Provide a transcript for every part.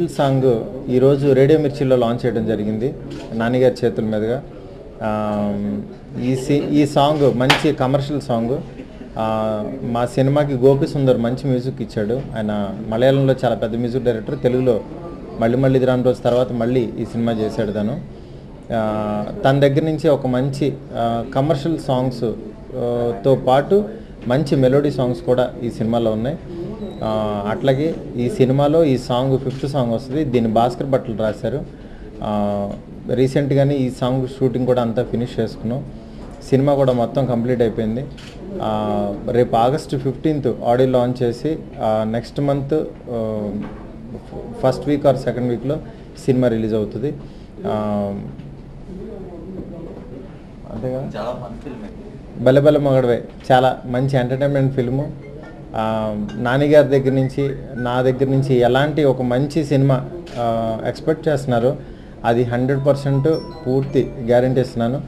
Title song ఈరోజు radio మిర్చిలో launch చేయడం జరిగింది నాన్నగారి చేతుల మీదుగా. ఈ సి ఈ సాంగ్ మంచి కమర్షియల్ సాంగ్. మా సినిమాకి గోపి సుందర్ మంచి మ్యూజిక్ ఇచ్చాడు. ఆయన మలయాళంలో చాలా పెద్ద మ్యూజిక్ డైరెక్టర్ తెలుగులో మళ్ళీ మళ్ళీ ఇది రాని రోజు తర్వాత మళ్ళీ ఈ సినిమా చేశాడు తను. తన దగ్గర నుంచి ఒక మంచి కమర్షియల్ సాంగ్స్తో పాటు మంచి మెలోడీ సాంగ్స్ కూడా ఈ సినిమాలో ఉన్నాయి. అట్లాగే ఈ సినిమాలో ఈ సాంగ్ ఫిఫ్త్ సాంగ్ వస్తుంది. దీన్ని భాస్కర్ భట్లు రాశారు. రీసెంట్గానే ఈ సాంగ్ షూటింగ్ కూడా అంతా ఫినిష్ చేసుకున్నాం. సినిమా కూడా మొత్తం కంప్లీట్ అయిపోయింది. రేపు ఆగస్ట్ ఫిఫ్టీన్త్ ఆడియో లాంచ్ చేసి next month first week or second వీక్లో సినిమా రిలీజ్ అవుతుంది. అంతేగా? చాలా ఫన్ ఫిల్మ్. బలె బలె మగడవే. చాలా మంచి ఎంటర్టైన్మెంట్ ఫిల్ము. నానిగారి దగ్గర నుంచి నా దగ్గర నుంచి ఎలాంటి ఒక మంచి సినిమా ఎక్స్పెక్ట్ చేస్తున్నారో అది హండ్రెడ్ పర్సెంట్ పూర్తి గ్యారంటీ ఇస్తున్నాను.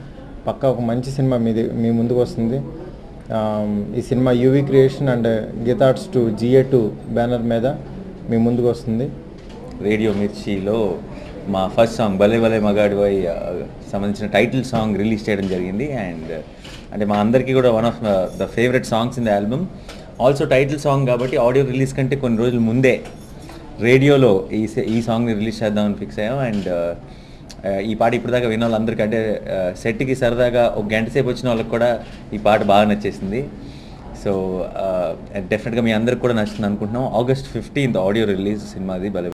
పక్కా ఒక మంచి సినిమా మీది మీ ముందుకు వస్తుంది. ఈ cinema UV creation and Geetha Arts two GA two banner మీద మీ ముందుకు వస్తుంది. రేడియో మిర్చిలో మా ఫస్ట్ సాంగ్ భలే భలే మగాడివై ఆ, సంబంధించిన టైటిల్ సాంగ్ రిలీజ్ చేయడం జరిగింది. అండ్ అంటే మా అందరికీ కూడా one of the favourite songs in the album also title song కాబట్టి ఆడియో రిలీజ్ కంటే కొన్ని రోజుల ముందే రేడియోలో ఈ ఈ సాంగ్ని రిలీజ్ చేద్దామని ఫిక్స్ అయ్యాం అండ్ uh, ఈ పాట ఇప్పటిదాకా విన్న వాళ్ళందరికీ అంటే uh, సెట్కి సరదాగా ఒక గంట సేపు వచ్చిన వాళ్ళకి కూడా ఈ పాట బాగా నచ్చేసింది. సో డెఫినెట్గా uh, మీ అందరికి కూడా నచ్చుతుంది అనుకుంటున్నాం. ఆగస్ట్ ఫిఫ్టీన్త్ ఆడియో రిలీజ్ సినిమాది భలే